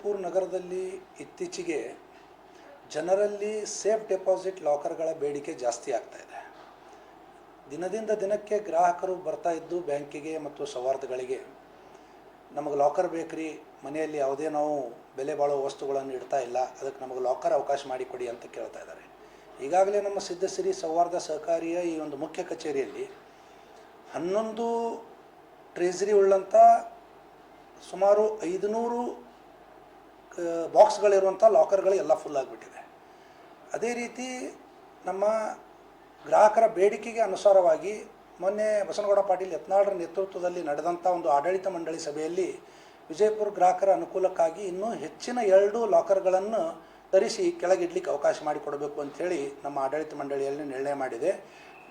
ವಿಜಯಪುರ ನಗರದಲ್ಲಿ ಇತ್ತೀಚೆಗೆ ಜನರಲ್ಲಿ ಸೇಫ್ ಡೆಪಾಸಿಟ್ ಲಾಕರ್ಗಳ ಬೇಡಿಕೆ ಜಾಸ್ತಿ ಆಗ್ತಾ ಇದೆ. ದಿನದಿಂದ ದಿನಕ್ಕೆ ಗ್ರಾಹಕರು ಬರ್ತಾ ಇದ್ದು ಬ್ಯಾಂಕಿಗೆ ಮತ್ತು ಸೌಹಾರ್ದಗಳಿಗೆ ನಮಗೆ ಲಾಕರ್ ಬೇಕ್ರಿ, ಮನೆಯಲ್ಲಿ ಯಾವುದೇ ನಾವು ಬೆಲೆ ಬಾಳುವ ವಸ್ತುಗಳನ್ನು ಇಡ್ತಾ ಇಲ್ಲ, ಅದಕ್ಕೆ ನಮಗೆ ಲಾಕರ್ ಅವಕಾಶ ಮಾಡಿಕೊಡಿ ಅಂತ ಕೇಳ್ತಾ ಇದ್ದಾರೆ. ಈಗಾಗಲೇ ನಮ್ಮ ಸಿದ್ಧಸಿರಿ ಸೌಹಾರ್ದ ಸಹಕಾರಿಯ ಈ ಒಂದು ಮುಖ್ಯ ಕಚೇರಿಯಲ್ಲಿ ಹನ್ನೊಂದು ಟ್ರೆಜರಿ ಉಳ್ಳಂಥ ಸುಮಾರು ಐದುನೂರು ಬಾಕ್ಸ್ಗಳಿರುವಂಥ ಲಾಕರ್ಗಳು ಎಲ್ಲ ಫುಲ್ ಆಗಿಬಿಟ್ಟಿದೆ. ಅದೇ ರೀತಿ ನಮ್ಮ ಗ್ರಾಹಕರ ಬೇಡಿಕೆಗೆ ಅನುಸಾರವಾಗಿ ಮೊನ್ನೆ ಬಸನಗೌಡ ಪಾಟೀಲ್ ಯತ್ನಾಳರ ನೇತೃತ್ವದಲ್ಲಿ ನಡೆದಂಥ ಒಂದು ಆಡಳಿತ ಮಂಡಳಿ ಸಭೆಯಲ್ಲಿ ವಿಜಯಪುರ ಗ್ರಾಹಕರ ಅನುಕೂಲಕ್ಕಾಗಿ ಇನ್ನೂ ಹೆಚ್ಚಿನ ಎರಡು ಲಾಕರ್ಗಳನ್ನು ತರಿಸಿ ಕೆಳಗಿಡ್ಲಿಕ್ಕೆ ಅವಕಾಶ ಮಾಡಿಕೊಡಬೇಕು ಅಂಥೇಳಿ ನಮ್ಮ ಆಡಳಿತ ಮಂಡಳಿಯಲ್ಲಿ ನಿರ್ಣಯ ಮಾಡಿದೆ.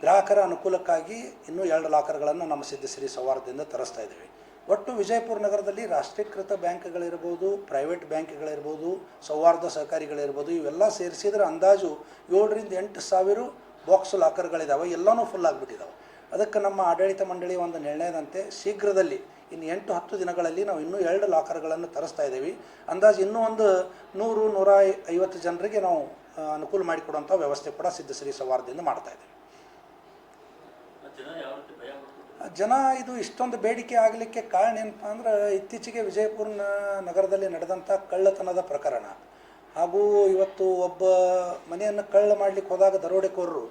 ಗ್ರಾಹಕರ ಅನುಕೂಲಕ್ಕಾಗಿ ಇನ್ನೂ ಎರಡು ಲಾಕರ್ಗಳನ್ನು ನಮ್ಮ ಸಿದ್ಧಸಿರಿ ಸೌಹಾರ್ದದಿಂದ ತರಿಸ್ತಾ ಇದ್ದೀವಿ. ಒಟ್ಟು ವಿಜಯಪುರ ನಗರದಲ್ಲಿ ರಾಷ್ಟ್ರೀಕೃತ ಬ್ಯಾಂಕ್ಗಳಿರ್ಬೋದು, ಪ್ರೈವೇಟ್ ಬ್ಯಾಂಕ್ಗಳಿರ್ಬೋದು, ಸೌಹಾರ್ದ ಸಹಕಾರಿಗಳಿರ್ಬೋದು, ಇವೆಲ್ಲ ಸೇರಿಸಿದ್ರೆ ಅಂದಾಜು ಏಳರಿಂದ ಎಂಟು ಸಾವಿರ ಬಾಕ್ಸ್ ಲಾಕರ್ಗಳಿದ್ದಾವೆ ಎಲ್ಲನೂ ಫುಲ್ ಆಗಿಬಿಟ್ಟಿದ್ದಾವೆ ಅದಕ್ಕೆ ನಮ್ಮ ಆಡಳಿತ ಮಂಡಳಿ ಒಂದು ನಿರ್ಣಯದಂತೆ ಶೀಘ್ರದಲ್ಲಿ ಇನ್ನು ಎಂಟು ಹತ್ತು ದಿನಗಳಲ್ಲಿ ನಾವು ಇನ್ನೂ ಎರಡು ಲಾಕರ್ಗಳನ್ನು ತರಿಸ್ತಾ ಇದ್ದೀವಿ. ಅಂದಾಜು ಇನ್ನೂ ಒಂದು ನೂರು, ನೂರ ಐವತ್ತು ಜನರಿಗೆ ನಾವು, ಅನುಕೂಲ ಮಾಡಿಕೊಡುವಂಥ ವ್ಯವಸ್ಥೆ ಕೂಡ ಸಿದ್ಧಶ್ರೀ ಸವಾರದಿಂದ ಮಾಡ್ತಾ ಇದ್ದೀವಿ. ಜನ ಇದು ಇಷ್ಟೊಂದು ಬೇಡಿಕೆ ಆಗಲಿಕ್ಕೆ ಕಾರಣ ಏನಪ್ಪ ಅಂದ್ರೆ ಇತ್ತೀಚೆಗೆ ವಿಜಯಪುರ ನಗರದಲ್ಲಿ ನಡೆದಂಥ ಕಳ್ಳತನದ ಪ್ರಕರಣ. ಹಾಗೂ ಇವತ್ತು ಒಬ್ಬ ಮನೆಯನ್ನು ಕಳ್ಳ ಮಾಡಲಿಕ್ಕೆ ಹೋದಾಗ ದರೋಡೆಕೋರರು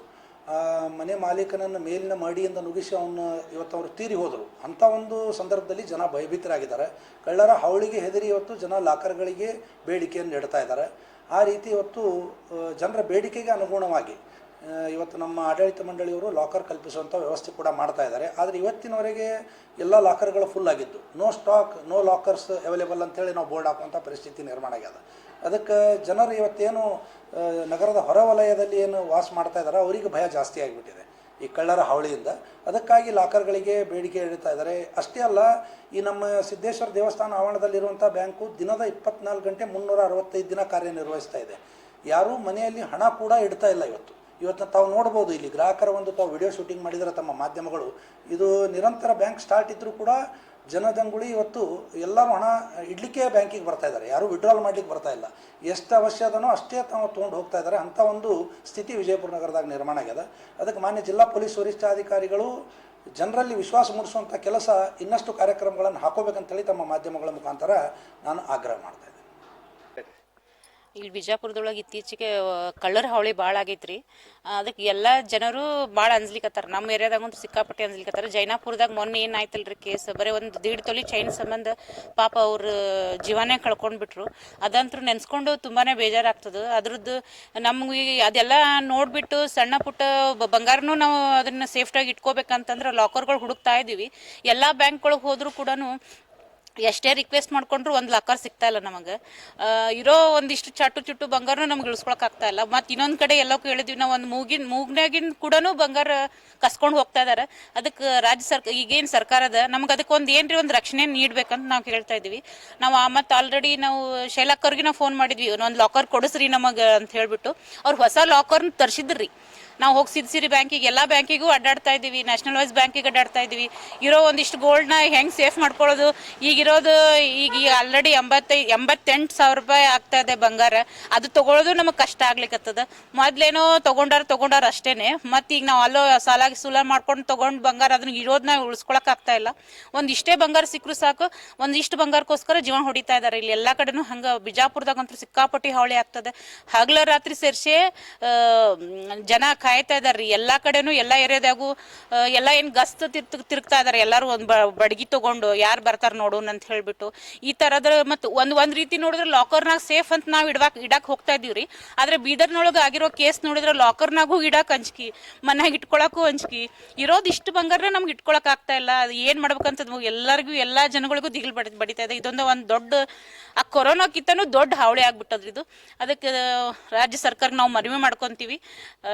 ಮನೆ ಮಾಲೀಕನನ್ನು ಮೇಲಿನ ಮಡಿಯಿಂದ ನುಗಿಸಿ ಅವನ್ನ ಇವತ್ತು ಅವರು ತೀರಿ ಹೋದರು. ಅಂಥ ಒಂದು ಸಂದರ್ಭದಲ್ಲಿ ಜನ ಭಯಭೀತರಾಗಿದ್ದಾರೆ. ಕಳ್ಳರ ಹಾವಳಿಗೆ ಹೆದರಿ ಇವತ್ತು ಜನ ಲಾಕರ್ಗಳಿಗೆ ಬೇಡಿಕೆಯನ್ನು ಇಡ್ತಾ ಇದ್ದಾರೆ. ಆ ರೀತಿ ಇವತ್ತು ಜನರ ಬೇಡಿಕೆಗೆ ಅನುಗುಣವಾಗಿ ಇವತ್ತು ನಮ್ಮ ಆಡಳಿತ ಮಂಡಳಿಯವರು ಲಾಕರ್ ಕಲ್ಪಿಸುವಂಥ ವ್ಯವಸ್ಥೆ ಕೂಡ ಮಾಡ್ತಾ ಇದ್ದಾರೆ. ಆದರೆ ಇವತ್ತಿನವರೆಗೆ ಎಲ್ಲ ಲಾಕರ್ಗಳು ಫುಲ್ ಆಗಿದ್ದು. No stock no lockers available ಅಂತೇಳಿ ನಾವು ಬೋರ್ಡ್ ಹಾಕುವಂಥ ಪರಿಸ್ಥಿತಿ ನಿರ್ಮಾಣ ಆಗ್ಯದ. ಅದಕ್ಕೆ ಜನರು ಇವತ್ತೇನು ನಗರದ ಹೊರವಲಯದಲ್ಲಿ ಏನು ವಾಸ ಮಾಡ್ತಾ ಇದ್ದಾರೆ ಅವರಿಗೆ ಭಯ ಜಾಸ್ತಿ ಆಗಿಬಿಟ್ಟಿದೆ ಈ ಕಳ್ಳರ ಹಾವಳಿಯಿಂದ. ಅದಕ್ಕಾಗಿ ಲಾಕರ್ಗಳಿಗೆ ಬೇಡಿಕೆ ಇಡ್ತಾ ಇದ್ದಾರೆ. ಅಷ್ಟೇ ಅಲ್ಲ, ಈ ನಮ್ಮ ಸಿದ್ದೇಶ್ವರ ದೇವಸ್ಥಾನ ಆವರಣದಲ್ಲಿರುವಂಥ ಬ್ಯಾಂಕು ದಿನದ ಇಪ್ಪತ್ನಾಲ್ಕು ಗಂಟೆ ಮುನ್ನೂರ ಅರವತ್ತೈದು ದಿನ ಕಾರ್ಯನಿರ್ವಹಿಸ್ತಾ ಇದೆ. ಯಾರೂ ಮನೆಯಲ್ಲಿ ಹಣ ಕೂಡ ಇಡ್ತಾ ಇಲ್ಲ ಇವತ್ತು. ಇವತ್ತು ತಾವು ನೋಡ್ಬೋದು, ಇಲ್ಲಿ ಗ್ರಾಹಕರ ಒಂದು ತಾವು ವಿಡಿಯೋ ಶೂಟಿಂಗ್ ಮಾಡಿದರೆ, ತಮ್ಮ ಮಾಧ್ಯಮಗಳು. ಇದು ನಿರಂತರ ಬ್ಯಾಂಕ್ ಸ್ಟಾರ್ಟ್ ಇದ್ದರೂ ಕೂಡ ಜನದಂಗುಳಿ ಇವತ್ತು ಎಲ್ಲರೂ ಹಣ ಇಡಲಿಕ್ಕೆ ಬ್ಯಾಂಕಿಗೆ ಬರ್ತಾ ಇದ್ದಾರೆ. ಯಾರೂ ವಿಡ್ರಾಲ್ ಮಾಡ್ಲಿಕ್ಕೆ ಬರ್ತಾ ಇಲ್ಲ. ಎಷ್ಟು ಅವಶ್ಯ ಅದನೋ ಅಷ್ಟೇ ತಾವು ತೊಗೊಂಡು ಹೋಗ್ತಾ ಇದ್ದಾರೆ. ಅಂಥ ಒಂದು ಸ್ಥಿತಿ ವಿಜಯಪುರ ನಗರದಾಗ ನಿರ್ಮಾಣ ಆಗ್ಯದ. ಅದಕ್ಕೆ ಮಾನ್ಯ ಜಿಲ್ಲಾ ಪೊಲೀಸ್ ವರಿಷ್ಠಾಧಿಕಾರಿಗಳು ಜನರಲ್ಲಿ ವಿಶ್ವಾಸ ಮೂಡಿಸುವಂಥ ಕೆಲಸ ಇನ್ನಷ್ಟು ಕಾರ್ಯಕ್ರಮಗಳನ್ನು ಹಾಕೋಬೇಕಂತೇಳಿ ತಮ್ಮ ಮಾಧ್ಯಮಗಳ ಮುಖಾಂತರ ನಾನು ಆಗ್ರಹ ಮಾಡ್ತಾ ಇಲ್ಲಿ ಬಿಜಾಪುರದೊಳಗೆ ಇತ್ತೀಚೆಗೆ ಕಳ್ಳರ ಹಾವಳಿ ಭಾಳ ಆಗೈತ್ರಿ. ಅದಕ್ಕೆ ಎಲ್ಲ ಜನರು ಭಾಳ ಅಂಜ್ಲಿಕತ್ತಾರ ನಮ್ಮ ಏರಿಯಾದಾಗ ಒಂದು ಸಿಕ್ಕಾಪಟ್ಟೆ ಅಂಜ್ಲಿಕ್ಕತ್ತಾರ ಜೈನಾಪುರದಾಗ ಮೊನ್ನೆ ಏನಾಯ್ತಲ್ರಿ ಕೇಸ್? ಬರೀ ಒಂದು ದೀಡ್ ತೊಲಿ ಚೈನ್ ಸಂಬಂಧ ಪಾಪ ಅವ್ರ ಜೀವನೇ ಕಳ್ಕೊಂಡ್ಬಿಟ್ರು. ಅದಂತೂ ನೆನ್ಸ್ಕೊಂಡು ತುಂಬಾನೇ ಬೇಜಾರಾಗ್ತದೆ. ಅದ್ರದ್ದು ನಮ್ಗೆ ಅದೆಲ್ಲ ನೋಡ್ಬಿಟ್ಟು ಸಣ್ಣ ಪುಟ್ಟ ಬಂಗಾರನೂ ನಾವು ಅದನ್ನ ಸೇಫ್ಟಾಗಿ ಇಟ್ಕೋಬೇಕಂತಂದ್ರೆ ಲಾಕರ್ಗಳು ಹುಡುಕ್ತಾ ಇದೀವಿ. ಎಲ್ಲ ಬ್ಯಾಂಕ್ಗಳಿಗೆ ಹೋದರೂ ಕೂಡ ಎಷ್ಟೇ ರಿಕ್ವೆಸ್ಟ್ ಮಾಡ್ಕೊಂಡ್ರು ಒಂದು ಲಾಕರ್ ಸಿಗ್ತಾ ಇಲ್ಲ ನಮಗೆ. ಇರೋ ಒಂದಿಷ್ಟು ಚಟ್ಟು ಚುಟ್ಟು ಬಂಗಾರನು ನಮ್ಗೆ ಇಳಿಸ್ಕೊಳಕ್ ಆಗ್ತಾ ಇಲ್ಲ. ಮತ್ತು ಇನ್ನೊಂದು ಕಡೆ ಎಲ್ಲಕ್ಕೂ ಹೇಳಿದ್ವಿ ನಾವು ಒಂದು ಮೂಗಿನ ಮೂಗ್ನಾಗಿನ ಕೂಡ ಬಂಗಾರ ಕಸ್ಕೊಂಡು ಹೋಗ್ತಾ ಇದಾರೆ. ಅದಕ್ಕೆ ರಾಜ್ಯ ಸರ್ಕಾರ ಈಗೇನು ಸರ್ಕಾರದ, ನಮ್ಗೆ ಅದಕ್ಕೆ ಒಂದು ಏನ್ರಿ ಒಂದು ರಕ್ಷಣೆ ನೀಡ್ಬೇಕಂತ ನಾವು ಹೇಳ್ತಾ ಇದ್ವಿ ನಾವು ಮತ್ತು ಆಲ್ರೆಡಿ ನಾವು ಶೈಲಾಕರ್ಗೆ ನಾವು ಫೋನ್ ಮಾಡಿದ್ವಿ. ಒಂದು ಲಾಕರ್ ಕೊಡಿಸ್ರಿ ನಮಗೆ ಅಂತ ಹೇಳ್ಬಿಟ್ಟು. ಅವ್ರು ಹೊಸ ಲಾಕರ್ನ ತರಿಸಿದ್ರಿ. ನಾವು ಹೋಗಿ ಸಿರಿ ಬ್ಯಾಂಕಿಗೆ ಎಲ್ಲ ಬ್ಯಾಂಕಿಗೂ ಅಡ್ಡಾಡ್ತಾ ಇದ್ದೀವಿ ನ್ಯಾಷನಲ್ ವೈಸ್ ಬ್ಯಾಂಕಿಗೆ ಅಡ್ಡಾಡ್ತಾ ಇದ್ದೀವಿ. ಇರೋ ಒಂದಿಷ್ಟು ಗೋಲ್ಡ್ನ ಹೆಂಗೆ ಸೇಫ್ ಮಾಡ್ಕೊಳ್ಳೋದು? ಈಗಿರೋದು ಈಗ ಆಲ್ರೆಡಿ ಎಂಬತ್ತೈ, ಎಂಬತ್ತೆಂಟು ಸಾವಿರ ರೂಪಾಯಿ ಆಗ್ತಾ ಇದೆ ಬಂಗಾರ. ಅದು ತಗೊಳ್ಳೋದು ನಮಗೆ ಕಷ್ಟ ಆಗ್ಲಿಕ್ಕತ್ತದ ಮೊದ್ಲೇನೋ ತೊಗೊಂಡಾರ ತೊಗೊಂಡಾರ ಅಷ್ಟೇನೆ. ಮತ್ತು ಈಗ ನಾವು ಅಲ್ಲೋ ಸಾಲಾಗಿ ಸುಲ ಮಾಡ್ಕೊಂಡು ತೊಗೊಂಡು ಬಂಗಾರ ಅದನ್ನ ಇರೋದನ್ನ ಉಳಿಸ್ಕೊಳಕ್ ಆಗ್ತಾ ಇಲ್ಲ. ಒಂದಿಷ್ಟೇ ಬಂಗಾರ ಸಿಕ್ಕರು ಸಾಕು. ಒಂದಿಷ್ಟು ಬಂಗಾರಕ್ಕೋಸ್ಕರ ಜೀವನ ಹೊಡಿತಾ ಇದ್ದಾರೆ ಇಲ್ಲಿ ಎಲ್ಲ ಕಡೆನೂ ಹಂಗೆ ಬಿಜಾಪುರದಾಗಂತೂ ಸಿಕ್ಕಾಪಟ್ಟಿ ಹಾವಳಿ ಆಗ್ತದೆ. ಹಗಲ ರಾತ್ರಿ ಸೇರಿಸಿ ಜನ ಕಾಯ್ತಾ ಇದಾರ್ರಿ. ಎಲ್ಲಾ ಕಡೆನೂ ಎಲ್ಲಾ ಏರಿಯಾದಾಗೂ ಎಲ್ಲ ಏನ್ ಗಸ್ತ್ ತಿರ್ತ ತಿರುಗ್ತಾ ಇದಾರೆ. ಎಲ್ಲಾರು ಒಂದ್ ಬಡಗಿ ತಗೊಂಡು ಯಾರು ಬರ್ತಾರ ನೋಡೋಣ ಅಂತ ಹೇಳ್ಬಿಟ್ಟು. ಈ ತರದ ಮತ್ ಒಂದ್ ಒಂದ್ ರೀತಿ ನೋಡಿದ್ರೆ ಲಾಕರ್ನಾಗ ಸೇಫ್ ಅಂತ ನಾವ್ ಇಡಾಕ ಇಡಾಕ್ ಹೋಗ್ತಾ ಇದೀವ್ರಿ ಆದರೆ ಬೀದರ್ನೊಳಗ ಆಗಿರೋ ಕೇಸ್ ನೋಡಿದ್ರೆ ಲಾಕರ್ನಾಗೂ ಇಡಾಕ್ ಅಂಜ್ಕಿ. ಮನ್ಯಾಗ ಇಟ್ಕೊಳಕ್ಕೂ ಅಂಜ್ಕಿ. ಇರೋದ್ ಇಷ್ಟು ಬಂಗಾರ ನಮ್ಗೆ ಇಟ್ಕೊಳಕ್ ಆಗ್ತಾ ಇಲ್ಲ. ಅದು ಏನ್ ಮಾಡ್ಬೇಕಂತ ಎಲ್ಲರಿಗೂ ಎಲ್ಲಾ ಜನಗಳಿಗೂ ದಿಗಿಲ್ ಬಡ ಬಡಿತಾ ಇದೆ. ಇದೊಂದು ಒಂದ್ ದೊಡ್ಡ ಆ ಕೊರೋನಾಕ್ಕಿಂತನೂ ದೊಡ್ಡ ಹಾವಳಿ ಆಗ್ಬಿಟ್ಟದ್ರಿ ಇದು. ಅದಕ್ಕೆ ರಾಜ್ಯ ಸರ್ಕಾರ ನಾವು ಮನವಿ ಮಾಡ್ಕೊಂತೀವಿ. ಆ,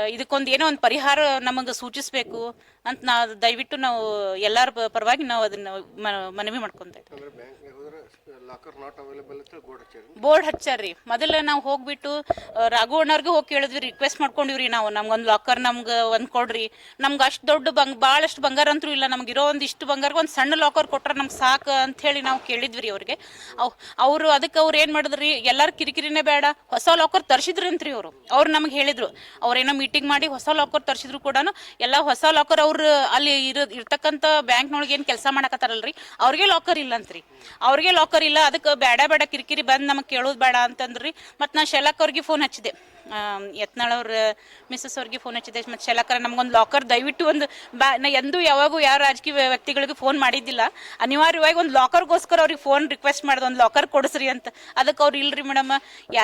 ಇದಕ್ಕೊಂದು ಏನೋ ಒಂದು ಪರಿಹಾರ ನಮಗೆ ಸೂಚಿಸಬೇಕು ಅಂತ ನಾವು ದಯವಿಟ್ಟು ನಾವು ಎಲ್ಲರ ಪರವಾಗಿ ನಾವು ಅದನ್ನ ಮನವಿ ಮಾಡ್ಕೊತಾ ಇದ್ದೀವಿ ಬೋರ್ಡ್ ಹಚ್ಚಾರಿ ಮೊದಲ ನಾವು ಹೋಗ್ಬಿಟ್ಟು ರಾಘು ಅಣ್ಣವ್ರಿಗೆ ಹೋಗಿ ಕೇಳಿದ್ವಿ ರಿಕ್ವೆಸ್ಟ್ ಮಾಡ್ಕೊಂಡಿವ್ರಿ ನಾವು. ನಮ್ಗೊಂದು ಲಾಕರ್ ನಮ್ಗೆ ಒಂದು ಕೊಡ್ರಿ. ನಮ್ಗೆ ಅಷ್ಟು ದೊಡ್ಡ ಬಂಗ್ ಭಾಳಷ್ಟು ಬಂಗಾರ ಅಂತೂ ಇಲ್ಲ. ನಮ್ಗೆ ಇರೋ ಇಷ್ಟು ಬಂಗಾರ ಒಂದು ಸಣ್ಣ ಲಾಕರ್ ಕೊಟ್ರೆ ನಮ್ಗೆ ಸಾಕು ಅಂತ ಹೇಳಿ ನಾವು ಕೇಳಿದ್ವಿ ಅವ್ರಿಗೆ. ಅವ್, ಅವರು ಅದಕ್ಕೆ ಅವ್ರು ಏನು ಮಾಡಿದ್ರಿ, ಎಲ್ಲಾರು ಕಿರಿಕಿರಿನೇ ಬೇಡ. ಹೊಸ ಲಾಕರ್ ತರಿಸಿದ್ರಿ ಅಂತ್ರಿ ಅವರು. ಅವ್ರು ನಮ್ಗೆ ಹೇಳಿದ್ರು. ಅವ್ರೇನೋ ಮೀಟಿಂಗ್ ಮಾಡಿ ಹೊಸ ಲಾಕರ್ ತರಿಸಿದ್ರು ಕೂಡ ಎಲ್ಲ ಹೊಸ ಲಾಕರ್ ಅವ್ರು ಅಲ್ಲಿ ಇರೋ ಇರ್ತಕ್ಕಂಥ ಬ್ಯಾಂಕ್ನೊಳಗೆ ಏನು ಕೆಲಸ ಮಾಡಕತ್ತಾರಲ್ರಿ, ಅವ್ರಿಗೆ ಲಾಕರ್ ಇಲ್ಲ ಅಂತ್ರಿ ಅವ್ರಿಗೆ ಲಾಕರ್ ಇಲ್ಲ, ಅದಕ್ಕೆ ಬೇಡ ಬೇಡ ಕಿರಿಕಿರಿ ಬಂದು ನಮಗೆ ಕೇಳೋದು ಬೇಡ ಅಂತಂದ್ರಿ. ಮತ್ತು ನಾ ಶೆಲಕ್ ಅವ್ರಿಗೆ ಫೋನ್ ಹಚ್ಚಿದೆ. ಯತ್ನಾಳ್ ಅವ್ರ, ಮಿಸ್ಸಸ್ ಅವ್ರಿಗೆ ಫೋನ್ ಹಚ್ಚಿದೆ ಮತ್ತು ಶೆಲಕರ, ನಮ್ಗೊಂದು ಲಾಕರ್ ದಯವಿಟ್ಟು ಒಂದು ಬ್ಯಾ ನಾ ಎಂದೂ ಯಾವಾಗೂ ಯಾವ ರಾಜಕೀಯ ವ್ಯಕ್ತಿಗಳಿಗೂ ವ್ಯಕ್ತಿಗಳಿಗೆ ಫೋನ್ ಮಾಡಿದ್ದಿಲ್ಲ. ಅನಿವಾರ್ಯವಾಗಿ ಒಂದು ಲಾಕರ್ಗೋಸ್ಕರ ಅವ್ರಿಗೆ ಫೋನ್ ರಿಕ್ವೆಸ್ಟ್ ಮಾಡಿದೆ, ಒಂದು ಲಾಕರ್ ಕೊಡಿಸ್ರಿ ಅಂತ. ಅದಕ್ಕೆ ಅವ್ರು, ಇಲ್ರಿ ಮೇಡಮ್,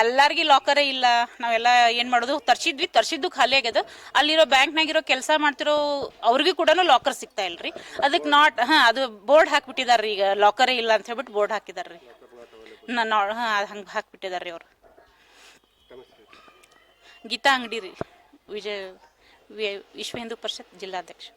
ಎಲ್ಲರಿಗೆ ಲಾಕರೇ ಇಲ್ಲ. ನಾವೆಲ್ಲ ಏನು ಮಾಡೋದು, ತರ್ಸಿದ್ವಿ, ತರ್ಸಿದ್ದು ಖಾಲಿ ಆಗ್ಯದ. ಅಲ್ಲಿರೋ ಬ್ಯಾಂಕ್ನಾಗಿರೋ ಕೆಲಸ ಮಾಡ್ತಿರೋ ಅವ್ರಿಗೂ ಕೂಡ ಲಾಕರ್ ಸಿಗ್ತಾ ಇಲ್ರಿ. ಅದಕ್ಕೆ ನಾಟ್ ಹಾಂ, ಅದು ಬೋರ್ಡ್ ಹಾಕ್ಬಿಟ್ಟಿದಾರ್ರಿ ಈಗ ಲಾಕರೇ ಇಲ್ಲ ಅಂತ ಹೇಳ್ಬಿಟ್ಟು ಬೋರ್ಡ್ ಹಾಕಿದಾರ್ರಿ. ನಾ ಹಾಂ ಹಂಗೆ ಹಾಕ್ಬಿಟ್ಟಿದಾರ್ರಿ ಅವ್ರು. ಗೀತಾ ಅಂಗಡಿ ರೀ. ವಿಜಯ ವಿಶ್ವ ಹಿಂದೂ ಪರಿಷತ್ ಜಿಲ್ಲಾಧ್ಯಕ್ಷ.